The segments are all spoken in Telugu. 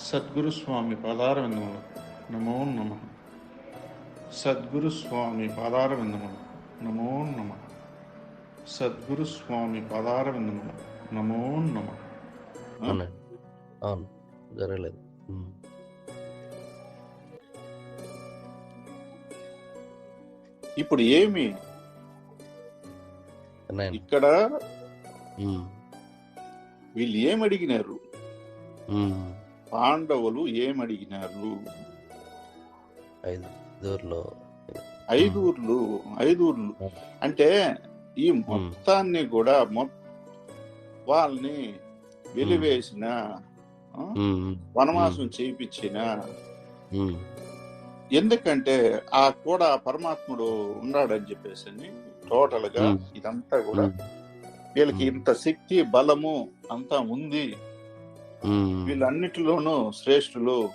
సద్గురు స్వామి పాదారవిందములు. నమో నమ. సద్గురు స్వామి పాదారవిందములు. నమో నమ. సద్గురు స్వామి పాదారవిందములు. నమో నమ. అవును? జరగలేదు. ఇప్పుడు ఏమి? ఇక్కడ. వీళ్ళు ఏం అడిగినారు. పాండవులు ఏం అడిగినారు ఐదు దూర్లో ఐదుగుర్లు ఐదుగుర్లు అంటే ఈ మొత్తాన్ని కూడా వాళ్ళని వెలివేసిన. వనవాసం చేయించిన. ఎందుకంటే ఆ కూడా పరమాత్ముడు ఉన్నాడని చెప్పేసి టోటల్గా. ఇదంతా కూడా. వీళ్ళకి ఇంత శక్తి బలము అంతా ఉంది. వీళ్ళన్నిటిలోనూ శ్రేష్ఠులు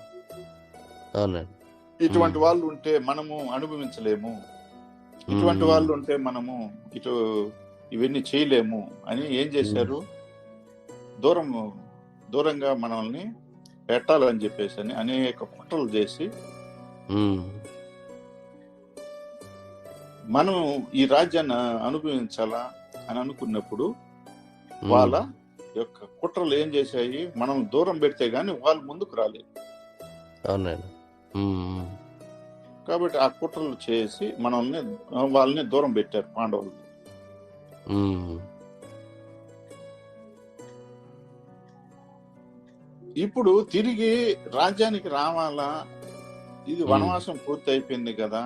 ఇటువంటి. వాళ్ళు ఉంటే మనము అనుభవించలేము ఇటువంటి. వాళ్ళు ఉంటే మనము ఇటు ఇవన్నీ చేయలేము అని ఏం చేశారు దూరం దూరంగా మనల్ని పెట్టాలని చెప్పేసి అని అనేక కుట్రలు చేసి. మనం ఈ రాజ్యాన్ని అనుభవించాలా అని అనుకున్నప్పుడు. వాళ్ళ యొక్క కుట్రలు ఏం చేశాయి మనం దూరం పెడితే గాని వాళ్ళు ముందుకు రాలేదు అవునండి. కాబట్టి ఆ కుట్రలు చేసి మనల్ని వాళ్ళని దూరం పెట్టారు పాండవులు. ఇప్పుడు తిరిగి రాజ్యానికి రావాలా ఇది. వనవాసం పూర్తి అయిపోయింది కదా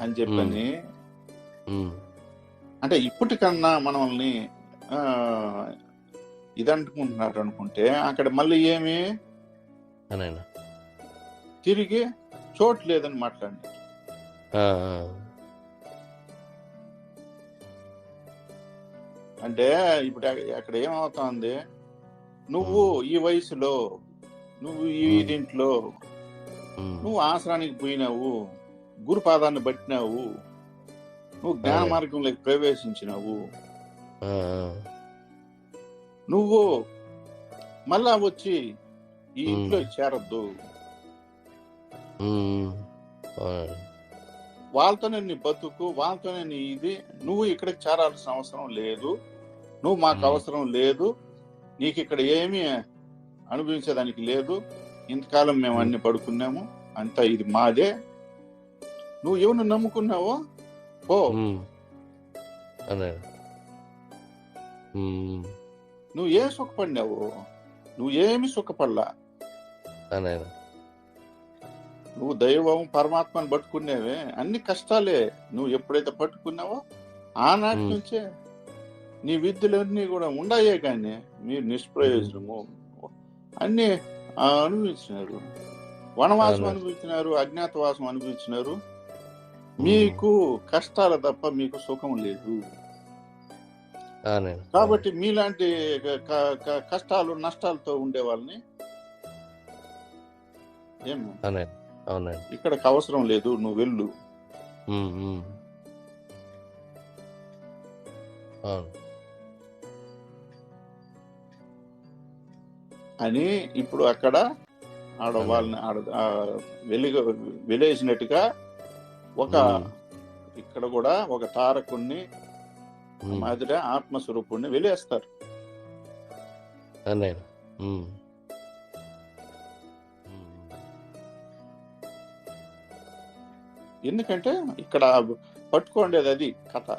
అని చెప్పని. అంటే ఇప్పటికన్నా మనల్ని ఆ, ఇదంటుకుంటున్నారు అనుకుంటే అక్కడ మళ్ళీ ఏమి తిరిగి చోటు లేదని మాట్లాడి. అంటే ఇప్పుడు అక్కడ- ఏమవుతోంది నువ్వు ఈ వయసులో నువ్వు ఈ. దీంట్లో. నువ్వు ఆశ్రానికి పోయినావు గురుపాదాన్ని పట్టినావు నువ్వు జ్ఞాన. మార్గంలోకి ప్రవేశించినావు. నువ్వు మళ్ళా వచ్చి ఈ. ఇంట్లో చేరద్దు. వాళ్ళతోనే నీ బతుకు వాళ్ళతోనే నీ ఇది. నువ్వు ఇక్కడికి చేరాల్సిన అవసరం లేదు. నువ్వు మాకు. అవసరం లేదు. నీకు ఇక్కడ ఏమీ అనుభవించేదానికి లేదు. ఇంతకాలం మేము. అన్ని పడుకున్నాము. అంతా ఇది మాదే. నువ్వు ఎవరిని నమ్ముకున్నావో? పో. ఉమ్. నువ్వు ఏ సుఖపడినావు? నువ్వు ఏమి సుఖపడలా? నువ్వు దైవం పరమాత్మని పట్టుకునేవే. అన్ని కష్టాలే నువ్వు ఎప్పుడైతే పట్టుకున్నావో ఆనాటి. నుంచే నీ విద్యలన్నీ కూడా ఉండాయే కానీ మీరు నిష్ప్రయోజనము. అన్ని అనుభవించినారు. వనవాసం. అనుభవించినారు అజ్ఞాతవాసం అనుభవించినారు. మీకు కష్టాలు తప్ప మీకు సుఖం లేదు. కాబట్టి మీలాంటి కష్టాలు నష్టాలతో ఉండే వాళ్ళని అవునండి ఇక్కడికి అవసరం లేదు నువ్వు వెళ్ళు. అని ఇప్పుడు అక్కడ ఆడ వాళ్ళని ఆడ వెలిగ వెలేసినట్టుగా ఒక. ఇక్కడ కూడా ఒక తారకుణ్ణి. మాదిరి ఆత్మస్వరూపుణ్ణి. ఉమ్. ఎందుకంటే ఇక్కడ పట్టుకోండేది అది కథ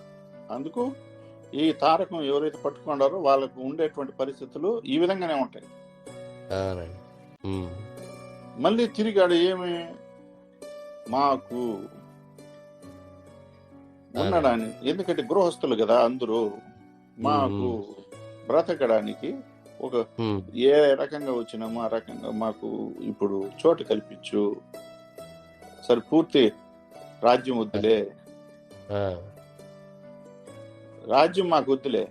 అందుకు ఈ తారకం ఎవరైతే పట్టుకున్నారో వాళ్ళకు ఉండేటువంటి పరిస్థితులు ఈ విధంగానే ఉంటాయి. మళ్ళీ తిరిగి ఆడ ఏమి మాకు ఉండడానికి ఎందుకంటే గృహస్థులు కదా అందరూ. మాకు బ్రతకడానికి ఒక ఏ రకంగా వచ్చినామో ఆ రకంగా మాకు ఇప్పుడు చోటు కల్పించు. సరే పూర్తి రాజ్యం వద్దులే. రాజ్యం మాకు వద్దులే.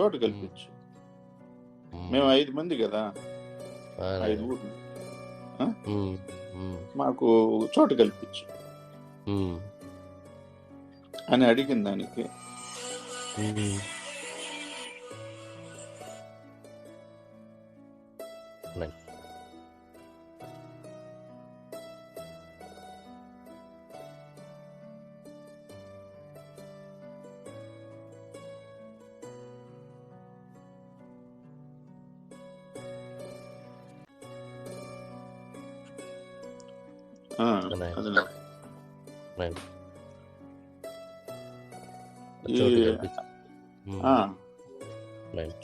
చోటు కల్పించు. మేము. ఐదు మంది కదా. ఐదు ఊర్లు. మాకు చోటు కల్పించు. అని అడిగిన దానికి ఉమ్. Right.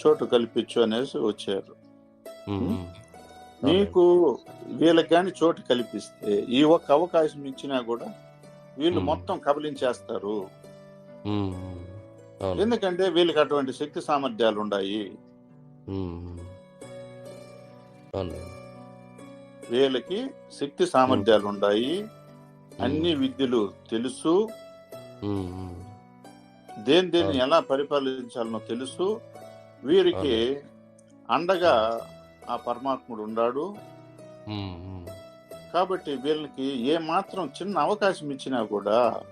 చోటు కల్పించు. అనేసి వచ్చారు. మీకు వీళ్ళకి కానీ చోటు కల్పిస్తే ఈ ఒక్క అవకాశం ఇచ్చినా కూడా వీళ్ళు. మొత్తం కబలించేస్తారు. ఎందుకంటే వీళ్ళకి అటువంటి శక్తి సామర్థ్యాలు ఉన్నాయి వీళ్ళకి శక్తి సామర్థ్యాలు ఉన్నాయి అన్ని విద్యలు తెలుసు. దేని దేన్ని. ఎలా పరిపాలించాలనో తెలుసు వీరికి అండగా ఆ పరమాత్ముడు ఉన్నాడు. కాబట్టి వీళ్ళకి ఏ మాత్రం చిన్న అవకాశం ఇచ్చినా కూడా.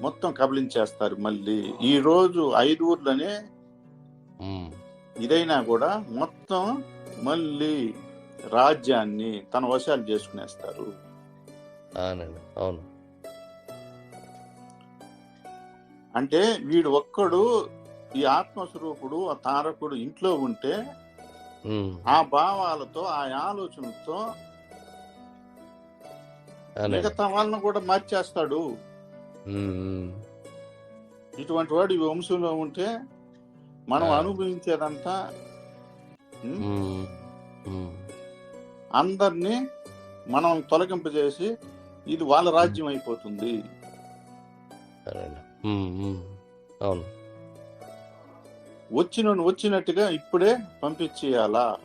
మొత్తం కబలించేస్తారు మళ్ళీ ఈ రోజు ఐదు ఊర్లనే. ఇదైనా కూడా మొత్తం మళ్ళీ రాజ్యాన్ని తన వశాలు చేసుకునేస్తారు అవును అంటే వీడు ఒక్కడు ఈ ఆత్మస్వరూపుడు ఆ తారకుడు ఇంట్లో ఉంటే. ఆ భావాలతో ఆ ఆలోచనలతో అవునండి మిగతా వాళ్ళని కూడా మార్చేస్తాడు. ఇటువంటి వాడు ఈ వంశంలో ఉంటే మనం. అనుభవించేదంతా. అందరినీ మనం తొలగింపజేసి ఇది వాళ్ళ రాజ్యం అయిపోతుంది. అవును. వచ్చిన వచ్చినట్టుగా ఇప్పుడే పంపించేయాలా.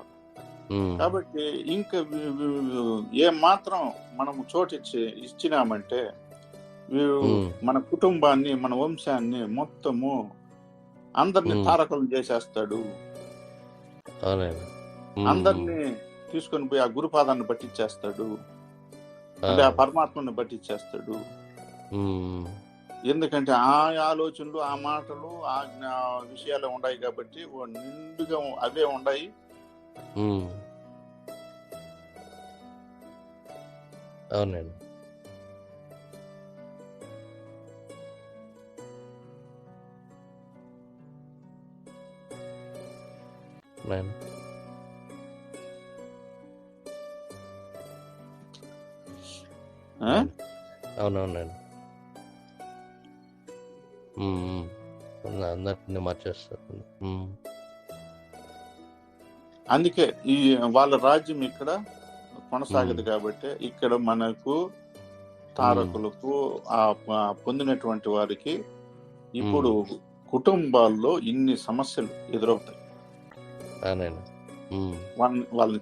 కాబట్టి ఇంకా ఏ మాత్రం మనము చోటిచ్చి ఇచ్చినామంటే వీరు. మన కుటుంబాన్ని మన వంశాన్ని మొత్తము అందరిని. తారకం చేసేస్తాడు. అందరినీ తీసుకొని పోయి ఆ గురుపాదాన్ని పట్టించేస్తాడు. అంటే ఆ పరమాత్మని పట్టించేస్తాడు. ఎందుకంటే ఆ ఆలోచనలు ఆ మాటలు ఆ విషయాలు ఉన్నాయి కాబట్టి నిండుగా అవే ఉన్నాయి. అవునండి. నేను? అవునవునండి. అందరినీ మార్చేస్తారు అందుకే ఈ వాళ్ళ రాజ్యం ఇక్కడ కొనసాగదు కాబట్టి ఇక్కడ మనకు తారకులకు ఆ పొందినటువంటి వారికి ఇప్పుడు కుటుంబాల్లో ఇన్ని సమస్యలు ఎదురవుతాయి. వాళ్ళని వాళ్ళని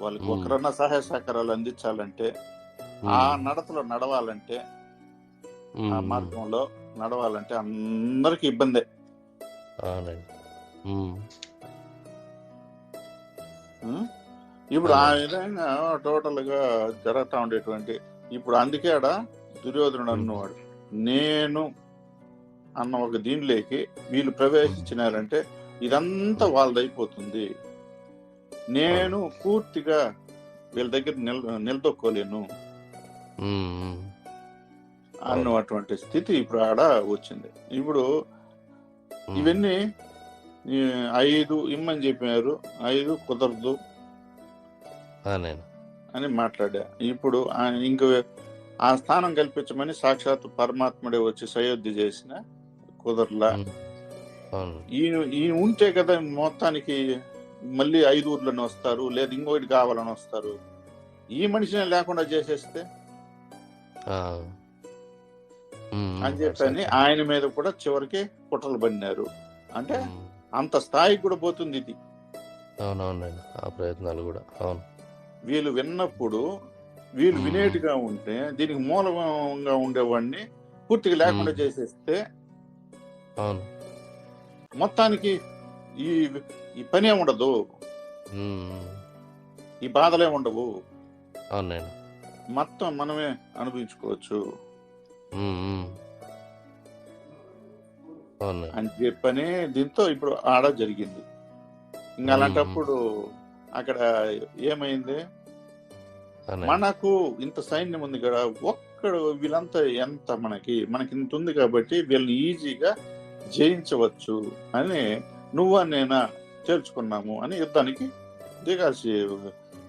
వాళ్ళకి. ఒకరన్నా సహాయ సహకారాలు అందించాలంటే ఆ నడతలో నడవాలంటే ఆ. మార్గంలో నడవాలంటే అందరికి ఇబ్బందే? ఇప్పుడు ఆ. విధంగా టోటల్గా జరుగుతా ఉండేటువంటి ఇప్పుడు అందుకే ఆడ దుర్యోధనుడు అన్నవాడు నేను అన్న ఒక దీనిలోకి వీళ్ళు ప్రవేశించినారంటే ఇదంతా వాళ్ళదైపోతుంది నేను పూర్తిగా వీళ్ళ దగ్గర నిల నిలదొక్కోలేను. అన్నటువంటి స్థితి ఇప్పుడు ఆడ వచ్చింది. ఇప్పుడు. ఇవన్నీ ఐదు ఇమ్మని చెప్పారు. ఐదు కుదరదు అని మాట్లాడా. ఇప్పుడు ఆయన ఇంక ఆ స్థానం కల్పించమని సాక్షాత్ పరమాత్ముడే వచ్చి సయోధ్య చేసిన కుదరలా. ఈయన ఈయన ఉంటే కదా మొత్తానికి మళ్ళీ ఐదు ఊర్లను వస్తారు లేదా ఇంకోటి కావాలని వస్తారు. ఈ మనిషిని లేకుండా చేసేస్తే? అని చెప్పని ఆయన మీద కూడా చివరికి కుట్రలు పడినారు. అంటే అంత స్థాయికి కూడా పోతుంది ఇది. అవునవునండి ఆ ప్రయత్నాలు కూడా అవును. వీళ్ళు విన్నప్పుడు వీళ్ళు మ్మ్. వినేట్టుగా ఉంటే దీనికి మూలంగా ఉండేవాడిని పూర్తిగా లేకుండా. చేసేస్తే అవును. మొత్తానికి ఈ ఈ పనే ఉండదు. ఈ బాధలే ఉండవు. అవునండి మొత్తం మనమే అనుభవించుకోవచ్చు. అని చెప్పని దీంతో ఇప్పుడు ఆడ జరిగింది. ఇంకా అలాంటప్పుడు అక్కడ ఏమైంది? మనకు ఇంత సైన్యం ఉంది కదా ఒక్కడు వీళ్ళంతా ఎంత మనకి మనకి ఇంత ఉంది కాబట్టి వీళ్ళని ఈజీగా జయించవచ్చు అని నువ్వా నేనా చేర్చుకున్నాము అని యుద్ధానికి దిగాల్సి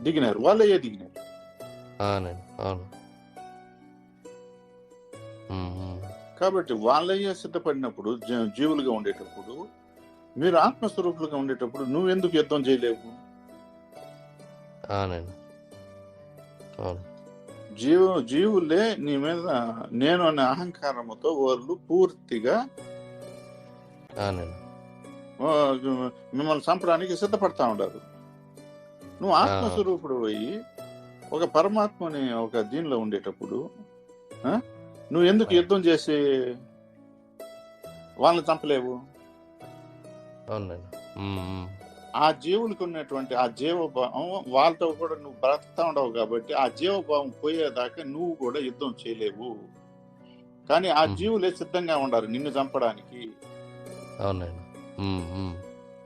దిగినారు. వాళ్ళే దిగినారు. అవును. కాబట్టి వాళ్ళయ్యే సిద్ధపడినప్పుడు జీవులుగా ఉండేటప్పుడు మీరు ఆత్మస్వరూపులుగా ఉండేటప్పుడు నువ్వెందుకు యుద్ధం చేయలేవు? జీవు జీవులే నీ మీద నేను అనే అహంకారముతో వాళ్ళు పూర్తిగా మిమ్మల్ని చంపడానికి సిద్ధపడతా ఉంటారు నువ్వు ఆత్మస్వరూపుడు పోయి ఒక పరమాత్మని ఒక దీనిలో ఉండేటప్పుడు నువ్వు ఎందుకు యుద్ధం చేసి వాళ్ళని చంపలేవు? అవునండి. ఆ జీవులకు ఉన్నటువంటి ఆ జీవభావం వాళ్ళతో కూడా నువ్వు బ్రతుకుతా ఉండవు కాబట్టి ఆ జీవభావం పోయేదాకా నువ్వు కూడా యుద్ధం చేయలేవు. కానీ ఆ. జీవులే సిద్ధంగా ఉండాలి నిన్ను చంపడానికి. అవునండి.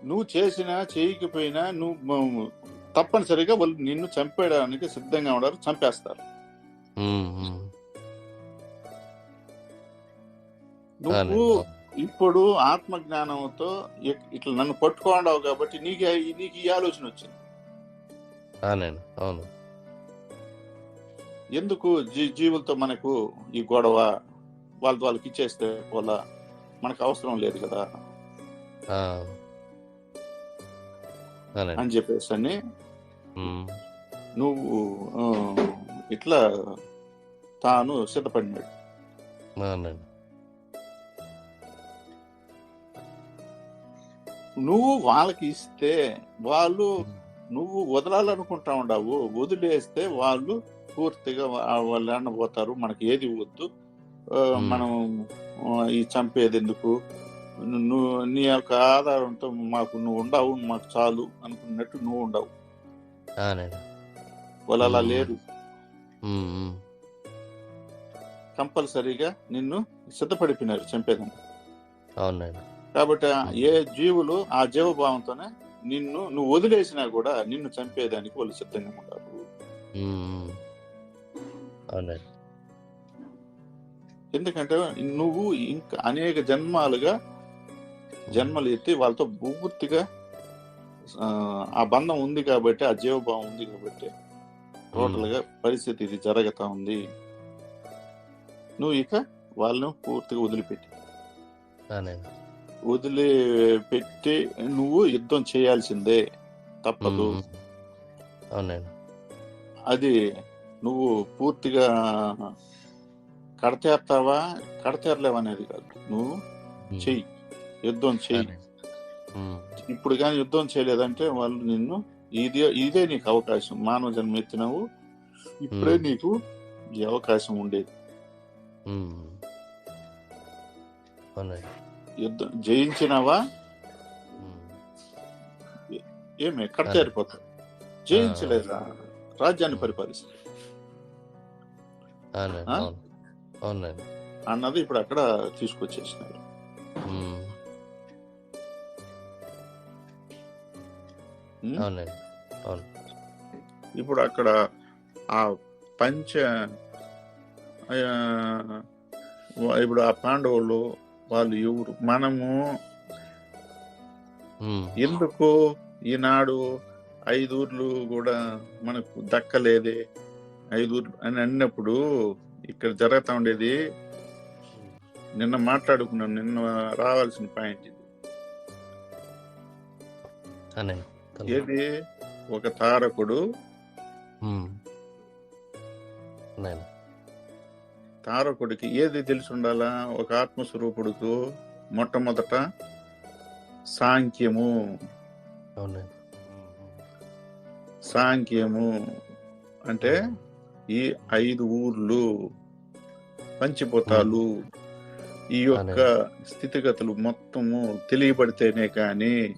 నువ్వు చేసినా చేయకపోయినా నువ్వు తప్పనిసరిగా వాళ్ళు నిన్ను చంపేయడానికి సిద్ధంగా ఉన్నారు చంపేస్తారు. నువ్వు ఇప్పుడు ఆత్మ జ్ఞానంతో ఇట్లా నన్ను పట్టుకోండావు కాబట్టి నీకు నీకు ఈ ఆలోచన వచ్చింది. అవును. ఎందుకు జీ జీవులతో మనకు ఈ గొడవ వాళ్ళతో వాళ్ళకి ఇచ్చేస్తే పోలా మనకు అవసరం లేదు కదా? అని చెప్పేసి అని నువ్వు ఇట్లా తాను సిద్ధపడినాడు. నువ్వు వాళ్ళకి ఇస్తే వాళ్ళు నువ్వు వదలాలనుకుంటా ఉండవు వదిలేస్తే వాళ్ళు పూర్తిగా వాళ్ళు ఎండబోతారు మనకి ఏది వద్దు. మనం ఈ చంపేది ఎందుకు నువ్వు నీ యొక్క ఆధారంతో మాకు నువ్వు ఉండవు మాకు చాలు అనుకున్నట్టు నువ్వు ఉండవు. వాళ్ళు అలా. లేరు. కంపల్సరీగా నిన్ను సిద్ధపడిపోయినారు చంపేదని అవునండి కాబట్టి ఏ జీవులు ఆ జీవభావంతోనే నిన్ను నువ్వు వదిలేసినా కూడా నిన్ను చంపేదానికి వాళ్ళు సిద్ధంగా ఉంటారు. ఎందుకంటే నువ్వు ఇంకా అనేక జన్మాలుగా జన్మలు ఎత్తి వాళ్ళతో పూర్తిగా ఆ, బంధం ఉంది కాబట్టి ఆ జీవభావం ఉంది కాబట్టి టోటల్గా పరిస్థితి ఇది జరుగుతా ఉంది. నువ్వు ఇక వాళ్ళను పూర్తిగా వదిలిపెట్టి. వదిలిపెట్టి నువ్వు యుద్ధం చేయాల్సిందే. తప్పదు. అవునండి. అది నువ్వు పూర్తిగా కడతేస్తావా? కడతేరలేవనేది కాదు. నువ్వు చెయ్యి. యుద్ధం చెయ్యి. ఇప్పుడు కానీ యుద్ధం చేయలేదంటే వాళ్ళు నిన్ను ఇదే ఇదే నీకు అవకాశం. మానవ జన్మ ఎత్తినావు. ఇప్పుడే. నీకు ఈ అవకాశం ఉండేది. అవునండి. యుద్ధం జయించినావా? ఏమి ఎక్కడ చేరిపోతావు జయించలేదా రాజ్యాన్ని పరిపాలిస్తా. అన్నది ఇప్పుడు అక్కడ తీసుకొచ్చేసినారు. ఇప్పుడు అక్కడ ఆ పంచ ఇప్పుడు ఆ పాండవులు వాళ్ళు ఎవరు? మనము ఎందుకు ఈనాడు ఐదూర్లు కూడా మనకు దక్కలేదే? ఐదూర్లు అని అన్నప్పుడు ఇక్కడ జరుగుతా ఉండేది నిన్న మాట్లాడుకున్నాం నిన్న రావాల్సిన పాయింట్ ఇది. ఏది? ఒక తారకుడు తారకుడికి ఏది తెలిసి ఉండాలా? ఒక ఆత్మస్వరూపుడుకు మొట్టమొదట సాంఖ్యము. సాంఖ్యము అంటే ఈ ఐదు ఊర్లు పంచిపోతాలు ఈ యొక్క స్థితిగతులు మొత్తము తెలియబడితేనే కానీ.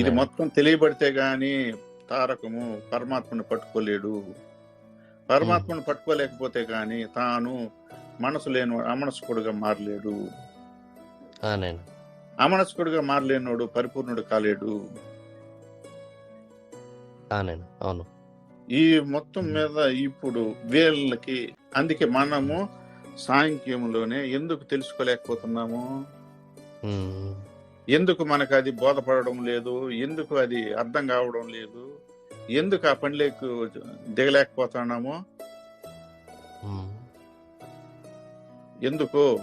ఇది. మొత్తం తెలియబడితే గాని తారకము పరమాత్మను పట్టుకోలేడు. పరమాత్మను పట్టుకోలేకపోతే గాని తాను మనసు లేని అమనస్కుడుగా మారలేడు. అమనస్కుడుగా మారలేనోడు పరిపూర్ణుడు కాలేడు. అవును. ఈ మొత్తం మీద ఇప్పుడు వీళ్ళకి అందుకే మనము సాంఖ్యంలోనే ఎందుకు తెలుసుకోలేకపోతున్నాము. ఎందుకు మనకు అది బోధపడడం లేదు? ఎందుకు అది అర్థం కావడం లేదు? ఎందుకు ఆ పనిలోకి దిగలేకపోతున్నాము. ఎందుకు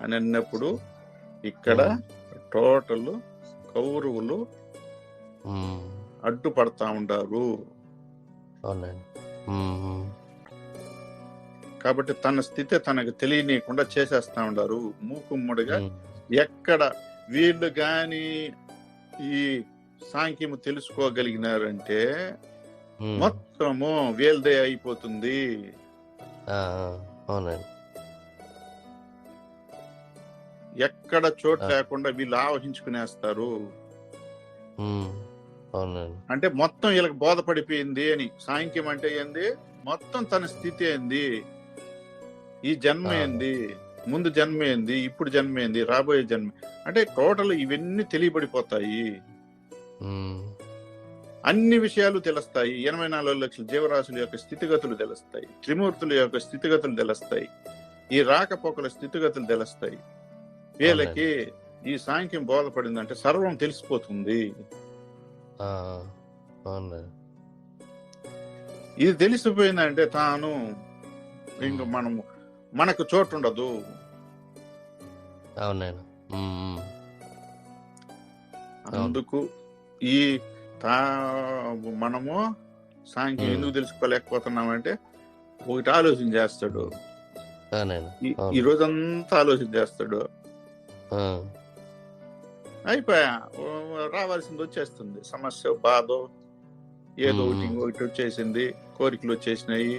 అని అన్నప్పుడు ఇక్కడ టోటల్ కౌరవులు. అడ్డుపడతా. ఉమ్. కాబట్టి తన స్థితి తనకు తెలియనీయకుండా చేసేస్తా ఉంటారు మూకుమ్మడిగా. ఎక్కడ వీళ్ళు గాని ఈ సాంఖ్యము తెలుసుకోగలిగినారంటే. మొత్తము వీళ్ళదే అయిపోతుంది. అవునండి ఎక్కడ చోటు. లేకుండా వీళ్ళు ఆవహించుకునేస్తారు అంటే మొత్తం వీళ్ళకి బోధపడిపోయింది అని సాంఖ్యం అంటే ఏంది మొత్తం తన స్థితి ఏంది ఈ జన్మ. ఏంది ముందు జన్మ ఏంది ఇప్పుడు జన్మ ఏంది రాబోయే జన్మ అంటే టోటల్ ఇవన్నీ తెలియబడిపోతాయి. అన్ని విషయాలు తెలుస్తాయి. ఎనభై నాలుగు లక్షల జీవరాశుల యొక్క స్థితిగతులు తెలుస్తాయి. త్రిమూర్తుల యొక్క స్థితిగతులు తెలుస్తాయి. ఈ రాకపోకల స్థితిగతులు తెలుస్తాయి. వీళ్ళకి ఈ సాంఖ్యం బోధపడిందంటే సర్వం తెలిసిపోతుంది. ఇది తెలిసిపోయిందంటే తాను ఇంక మనము మనకు చోటు ఉండదు అవునండి. అందుకు ఈ తా మనము సాంఖ్యం. ఎందుకు తెలుసుకోలేకపోతున్నామంటే ఒకటి ఆలోచన చేస్తాడు. ఈ- రోజంతా ఆలోచన చేస్తాడు. అయిపోయా. రావాల్సింది వచ్చేస్తుంది. సమస్య బాధ ఏదో. ఒకటి ఇంకొకటి వచ్చేసింది కోరికలు వచ్చేసినాయి.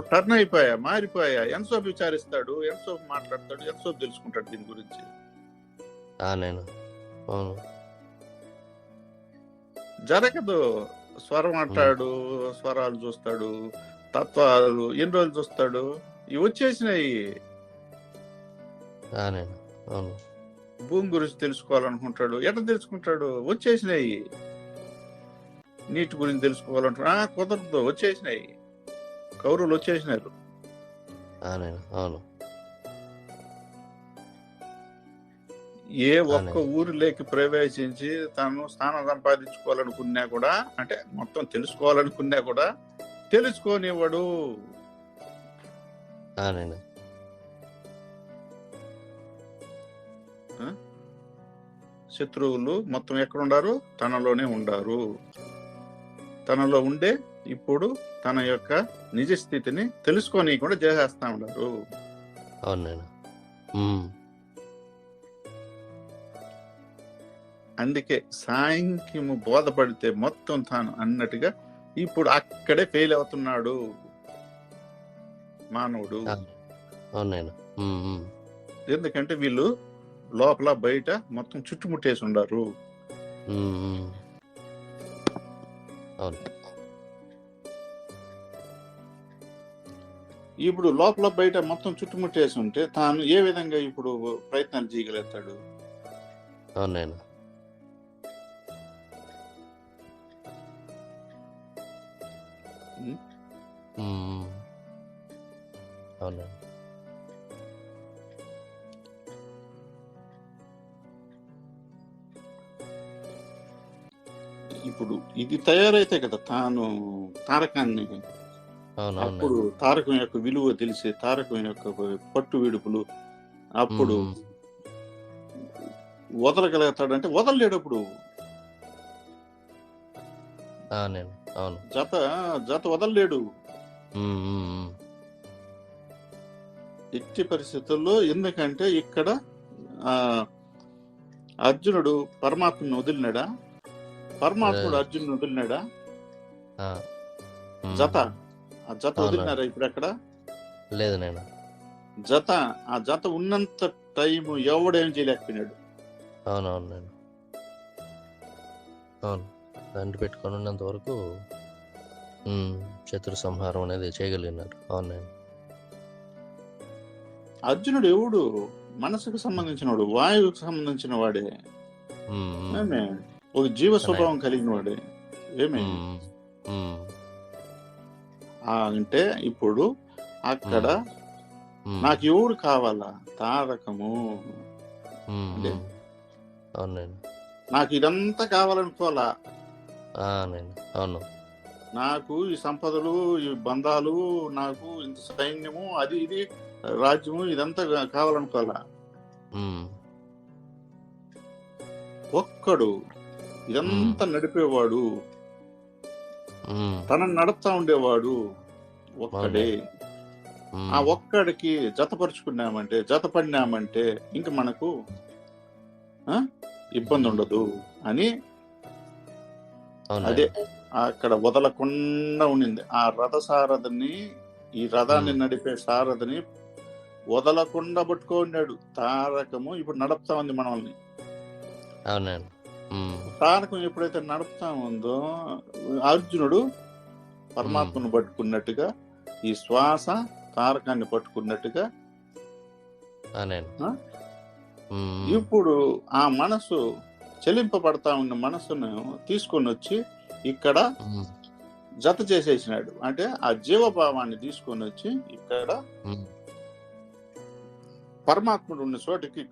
టర్న్ అయిపోయా మారిపోయా. ఎంతసేపు విచారిస్తాడు ఎంతసేపు మాట్లాడతాడు ఎంతసేపు తెలుసుకుంటాడు దీని గురించి? అవునండి అవును. జరగదు స్వరం అంటాడు స్వరాలు చూస్తాడు తత్వాలు ఎన్ని రోజులు చూస్తాడు? ఇవి వచ్చేసినాయి. అవును. భూమి గురించి తెలుసుకోవాలనుకుంటాడు. ఎట్లా తెలుసుకుంటాడు? వచ్చేసినాయి. నీటి గురించి తెలుసుకోవాలంటాడు కుదరదు. వచ్చేసినాయి. కౌరులు వచ్చేసినారు. అవును. ఏ ఒక్క ఊరిలోకి ప్రవేశించి తను స్థానం సంపాదించుకోవాలనుకున్నా కూడా అంటే మొత్తం తెలుసుకోవాలనుకున్నా కూడా తెలుసుకోనివ్వడు. శత్రువులు మొత్తం ఎక్కడ ఉండారు తనలోనే ఉండారు. తనలో ఉండే ఇప్పుడు తన యొక్క నిజ స్థితిని తెలుసుకొని కూడా చేసేస్తా ఉన్నారు. అవునండి అందుకే సాంఖ్యము బోధపడితే మొత్తం తాను అన్నట్టుగా ఇప్పుడు అక్కడే ఫెయిల్ అవుతున్నాడు మానవుడు. ఎందుకంటే వీళ్ళు లోపల బయట మొత్తం చుట్టుముట్టేసి ఉండారు. ఇప్పుడు లోపల బయట మొత్తం చుట్టుముట్టేసి ఉంటే తాను ఏ విధంగా ఇప్పుడు ప్రయత్నాలు చేయగలుగుతాడు? అవునండి ఉమ్, ఉమ్. అవునండి ఇప్పుడు ఇది తయారైతే కదా తాను తారకాన్ని. అవును అప్పుడు తారకం యొక్క విలువ తెలిసి తారకం యొక్క పట్టు విడుపులు అప్పుడు వదలగలుగుతాడంటే వదలలేడప్పుడు. అవును. జత జత వదలలేడు. ఎట్టి పరిస్థితుల్లో ఎందుకంటే ఇక్కడ ఆ అర్జునుడు పరమాత్మను వదిలినాడా? పరమాత్ముడు. అర్జునుడు వదిలినాడా. జత. ఆ జత. వదిలినారా ఇప్పుడు అక్కడ? లేదు నేను జత. ఆ జత ఉన్నంత టైం ఎవడేం చేయలేకపోయినాడు? అవునవును నేను అవును. దండి పెట్టుకొని ఉన్నంత వరకు శత్రు సంహారం అనేది చేయగలిగినారు. అవును నేను అర్జునుడు ఎవడు? మనసుకు సంబంధించిన వాడు వాయువుకు సంబంధించిన వాడే ఒక జీవ స్వభావం కలిగిన వాడే ఏమే అంటే ఇప్పుడు అక్కడ నాకు ఎవడు కావాలా? తారకము. నాకు ఇదంతా కావాలనుకోవాలా? అవును. నాకు ఈ సంపదలు ఈ బంధాలు నాకు ఇంత సైన్యము అది ఇది రాజ్యము ఇదంతా కావాలనుకోవాలా. ఒక్కడు ఇదంతా నడిపేవాడు తనని నడుపుతా ఉండేవాడు ఒక్కడే. ఆ ఒక్కడికి జతపరుచుకున్నామంటే జతపడినామంటే ఇంక మనకు ఇబ్బంది ఉండదు అని అదే. అక్కడ వదలకుండా ఉండింది. ఆ రథ సారథిని ఈ రథాన్ని. నడిపే సారథిని వదలకుండా పట్టుకున్నాడు. తారకము ఇప్పుడు నడుపుతా ఉంది మనల్ని. అవును నేను. ఉమ్, తారకం ఎప్పుడైతే నడుపుతా ఉందో అర్జునుడు పరమాత్మను పట్టుకున్నట్టుగా ఈ శ్వాస తారకాన్ని పట్టుకున్నట్టుగా ఇప్పుడు ఆ మనసు చెలింపబడతా ఉన్న మనసును తీసుకొని వచ్చి ఇక్కడ జత చేసేసినాడు. అంటే ఆ జీవభావాన్ని తీసుకొని వచ్చి ఇక్కడ పరమాత్ముడు ఉన్న చోటికి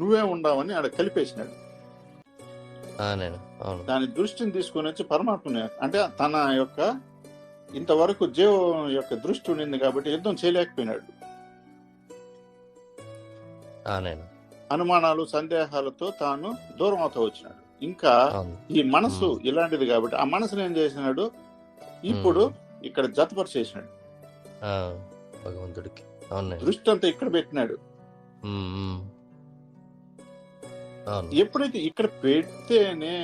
నువ్వే ఉండవని ఆడ కలిపేసినాడు. దాని దృష్టిని తీసుకొని వచ్చి పరమాత్మని అంటే తన యొక్క ఇంతవరకు జీవం యొక్క దృష్టి ఉండింది కాబట్టి యుద్ధం చేయలేకపోయినాడు. అనుమానాలు సందేహాలతో తాను దూరం అవుతూ వచ్చినాడు. ఇంకా ఈ మనసు ఇలాంటిది కాబట్టి ఆ మనసుని ఏం చేసినాడు? ఇప్పుడు ఇక్కడ జతపరిచేసినాడు. భగవంతుడికి. దృష్టి అంతా ఇక్కడ పెట్టినాడు. ఎప్పుడైతే ఇక్కడ పెడితేనే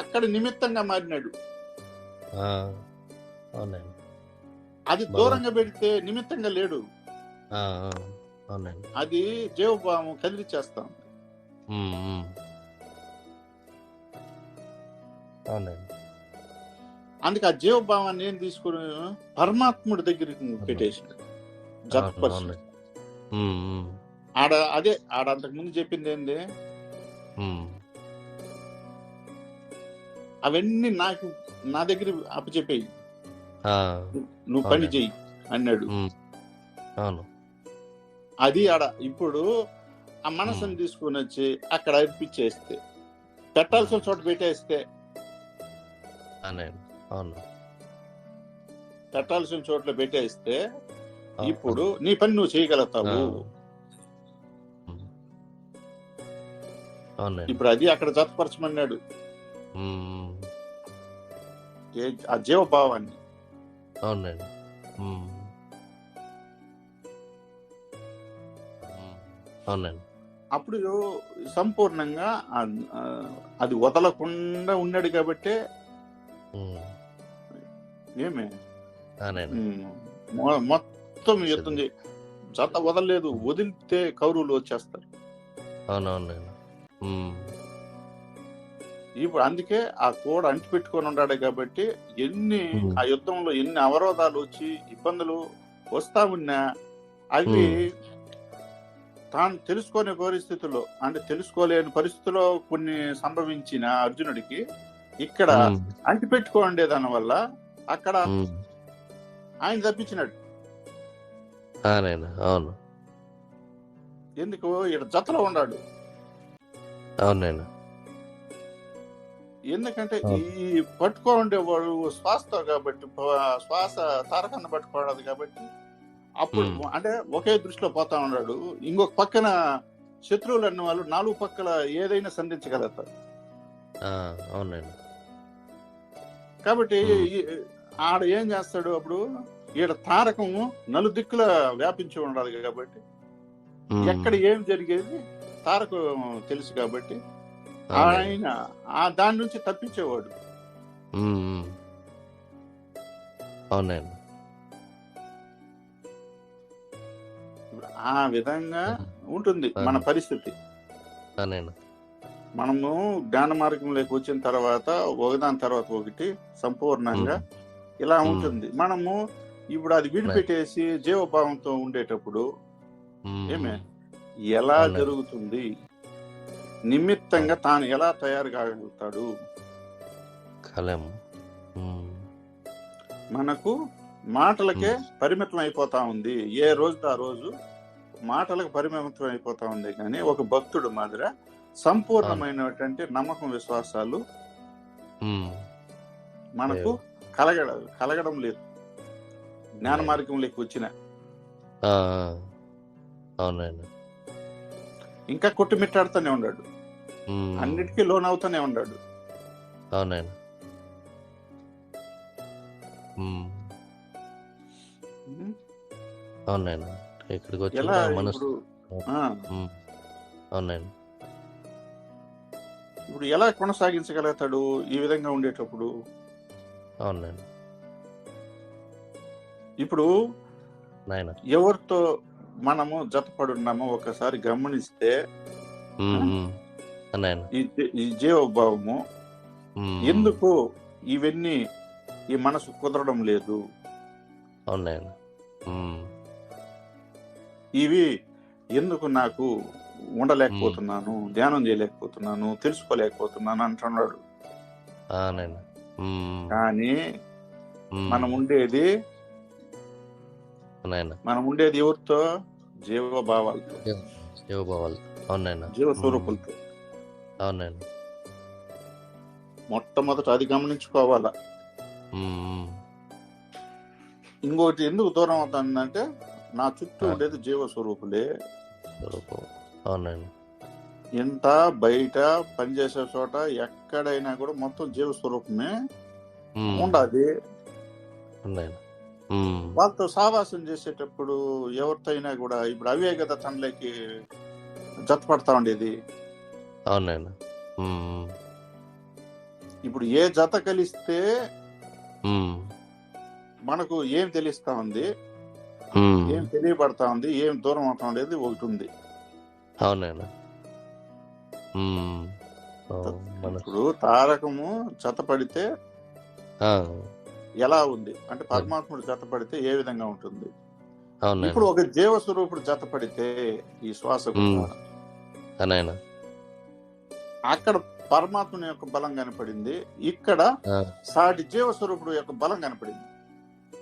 అక్కడ నిమిత్తంగా మారినాడు. అది దూరంగా పెడితే నిమిత్తంగా లేడు. అది జీవభావం కదిలిచ్చేస్తాం నేను. అందుకే ఆ జీవభావాన్ని ఏం తీసుకుని పరమాత్ముడి దగ్గరికి జతపరిచి ఉమ్, ఆడ అదే ఆడ అంతకు ముందు చెప్పింది ఏంది. అవన్నీ నాకు నా దగ్గర అప్పచెప్పేయి. నువ్వు పని. చెయ్యి అన్నాడు. అవును. అది ఆడ ఇప్పుడు ఆ మనసుని తీసుకుని వచ్చి అక్కడ అర్పించేస్తే పెట్టాల్సిన చోట పెట్టేస్తే. అవును. పెట్టాల్సిన చోట్ల పెట్టేస్తే. ఇప్పుడు నీ పని నువ్వు చేయగలుగుతావు. ఇప్పుడు అది అక్కడ జతపరచమన్నాడు. ఆ జీవభావాన్ని. అవును నేను. ఉమ్. ఉమ్. అవును నేను. అప్పుడు సంపూర్ణంగా అది వదలకుండా ఉన్నాడు కాబట్టి. ఏమే మొత్తం యుద్ధం జత వదలలేదు వదిలితే కౌరవులు వచ్చేస్తారు అవునవును. ఇప్పుడు అందుకే ఆ కోడ అంటి పెట్టుకొని ఉన్నాడు కాబట్టి ఎన్ని. ఆ యుద్ధంలో ఎన్ని అవరోధాలు వచ్చి ఇబ్బందులు వస్తా ఉన్నా అవి తాను తెలుసుకునే పరిస్థితుల్లో అంటే తెలుసుకోలేని పరిస్థితిలో కొన్ని సంభవించిన అర్జునుడికి ఇక్కడ ఉమ్. అంటి పెట్టుకోండే దాని వల్ల అక్కడ. ఆయన తప్పించినాడు. అవును ఎందుకు ఇక్కడ జతలో ఉన్నాడు అవును నేను. ఎందుకంటే. ఈ పట్టుకోండే వాడు శ్వాసతో కాబట్టి శ్వాస తారకాన్ని పట్టుకోవడదు కాబట్టి అప్పుడు. అంటే ఒకే దృష్టిలో పోతా ఉన్నాడు ఇంకొక పక్కన శత్రువులు అన్న వాళ్ళు నాలుగు పక్కల ఏదైనా సంధించగలుగుతారు. కాబట్టి ఆడ ఏం చేస్తాడు అప్పుడు ఈడ తారకము నలు దిక్కుల వ్యాపించి ఉండాలి కాబట్టి ఎక్కడ ఏం జరిగేది తారకు తెలుసు కాబట్టి. ఆయన ఆ దాని నుంచి తప్పించేవాడు. అవునండి ఆ విధంగా ఉంటుంది మన పరిస్థితి. మనము జ్ఞాన మార్గంలోకి వచ్చిన తర్వాత ఒకదాని తర్వాత ఒకటి సంపూర్ణంగా ఇలా. ఉంటుంది. మనము ఇప్పుడు అది విడిపెట్టేసి జీవభావంతో ఉండేటప్పుడు ఏమే? ఎలా. జరుగుతుంది? నిమిత్తంగా తాను ఎలా తయారు కాగలుగుతాడు మనకు మాటలకే. పరిమితం అయిపోతా ఉంది. ఏ రోజు ఆ రోజు మాటలకు పరిమితం అయిపోతా ఉంది కానీ ఒక భక్తుడు మాదిర సంపూర్ణమైనటువంటి నమ్మకం విశ్వాసాలు మనకు కలగడ కలగడం లేదు. జ్ఞాన మార్గంలోకి వచ్చిన. ఇంకా కొట్టుమిట్టాడుతూనే ఉన్నాడు అన్నిటికీ లోన్ అవుతూనే ఉన్నాడు అవునండి అవునండి. ఇక్కడికి వచ్చి మనసు. అవునండి. ఇప్పుడు ఎలా కొనసాగించగలుగుతాడు ఈ విధంగా ఉండేటప్పుడు? అవునండి. ఇప్పుడు నాయన. ఎవరితో మనము జతపడున్నామో ఒకసారి గమనిస్తే ఈ జీవభావము ఎందుకు ఇవన్నీ ఈ మనసు కుదరడం లేదు? అవునండి ఇవి ఎందుకు నాకు ఉండలేకపోతున్నాను ధ్యానం చేయలేకపోతున్నాను తెలుసుకోలేకపోతున్నాను అంటున్నాడు. కానీ మనం ఉండేది మనం ఉండేది ఎవరితో? జీవభావాలతో. అవునండి జీవ స్వరూపులతో అవునండి మొట్టమొదట అది గమనించుకోవాలా. ఇంకోటి ఎందుకు దూరం అవుతుందంటే నా చుట్టూ. ఉండేది జీవ స్వరూపులే అవునండి. ఎంత బయట పనిచేసే చోట ఎక్కడైనా కూడా మొత్తం జీవ స్వరూపమే ఉమ్, ఉండాలి. వాళ్ళతో సావాసం చేసేటప్పుడు ఎవరితో అయినా కూడా ఇప్పుడు అవే కదా తనలోకి జతపడతా ఉండేది. అవునండి. ఇప్పుడు ఏ జత కలిస్తే మనకు ఏం తెలుస్తా ఉంది? ఏం తెలియబడతా ఉంది? ఏం దూరం అవుతా ఉండేది ఒకటి ఉంది. అవునండి ఇప్పుడు తారకము జత పడితే ఆ, ఎలా ఉంది? అంటే పరమాత్ముడు జత పడితే ఏ విధంగా ఉంటుంది? ఇప్పుడు ఒక జీవ స్వరూపుడు జత పడితే ఈ శ్వాస అక్కడ పరమాత్ముని యొక్క బలం కనపడింది. ఇక్కడ సాటి జీవ స్వరూపుడు యొక్క బలం కనపడింది.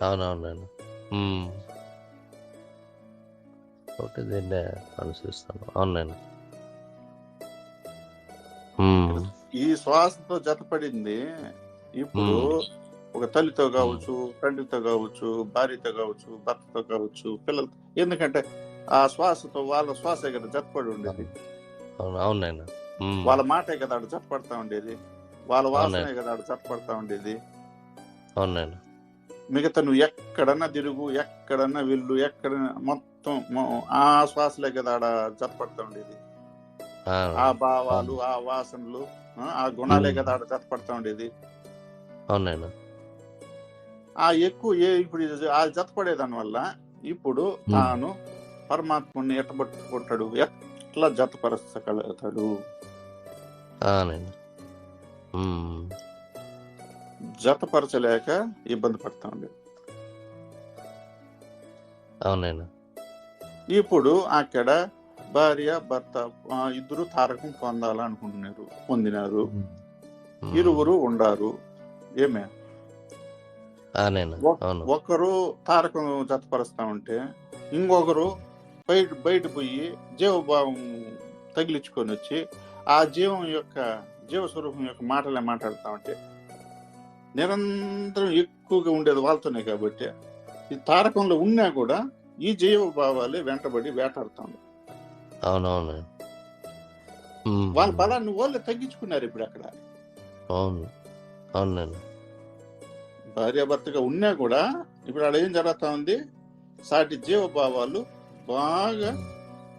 అవునవునండి. ఒకటి దీన్నే అనుసరిస్తాను. అవునండి ఈ శ్వాసతో జతపడింది ఇప్పుడు. ఒక తల్లితో కావచ్చు తండ్రితో కావచ్చు భార్యతో కావచ్చు భర్తతో కావచ్చు పిల్లలతో ఎందుకంటే ఆ శ్వాసతో వాళ్ళ శ్వాసే కదా జతపడి ఉండేది. అవును అవునండి వాళ్ళ మాటే కదా ఆడ జతపడతా ఉండేది. వాళ్ళ వాసనే. కదా ఆడ జతపడతా ఉండేది. అవునండి మిగతా నువ్వు ఎక్కడన్నా తిరుగు ఎక్కడన్నా వెళ్ళు ఎక్కడన్నా మొత్తం ఆ శ్వాసలే కదా ఆడ జతపడతా ఉండేది ఆ, భావాలు ఆ వాసనలు ఆ, గుణాలే. కదా ఆడ జతపడతా ఉండేది అవునండి ఆ ఎక్కువ ఏ ఇప్పుడు ఆ జతపడే దాని వల్ల ఇప్పుడు. తాను పరమాత్ముని ఎట్టబట్టుకుంటాడు ఎట్లా జతపరచగలుగుతాడు? అవునండి జతపరచలేక ఇబ్బంది పడతా ఉండేది అవునండి ఇప్పుడు అక్కడ భార్య భర్త ఇద్దరు తారకం పొందాలనుకుంటున్నారు పొందినారు. ఇరువురు ఉండారు. ఏమే? ఒకరు తారకం జతపరుస్తా ఉంటే ఇంకొకరు బయట బయట పోయి జీవభావం తగిలించుకొని వచ్చి ఆ జీవం యొక్క జీవ స్వరూపం యొక్క మాటలే మాట్లాడుతా ఉంటే నిరంతరం ఎక్కువగా ఉండేది వాళ్ళతోనే కాబట్టి ఈ తారకంలో ఉన్నా కూడా ఈ జీవ భావాలే వెంటబడి వేటాడుతాం అవునవును. వాళ్ళ బలాన్ని వాళ్ళు తగ్గించుకున్నారు ఇప్పుడు అక్కడ. అవును. అవునండి. భార్యాభర్తగా ఉన్నా కూడా ఇప్పుడు ఆడ ఏం జరుగుతా ఉంది సాటి జీవ భావాలు బాగా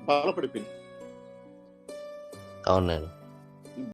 బలపడిపోయింది అవును నాయన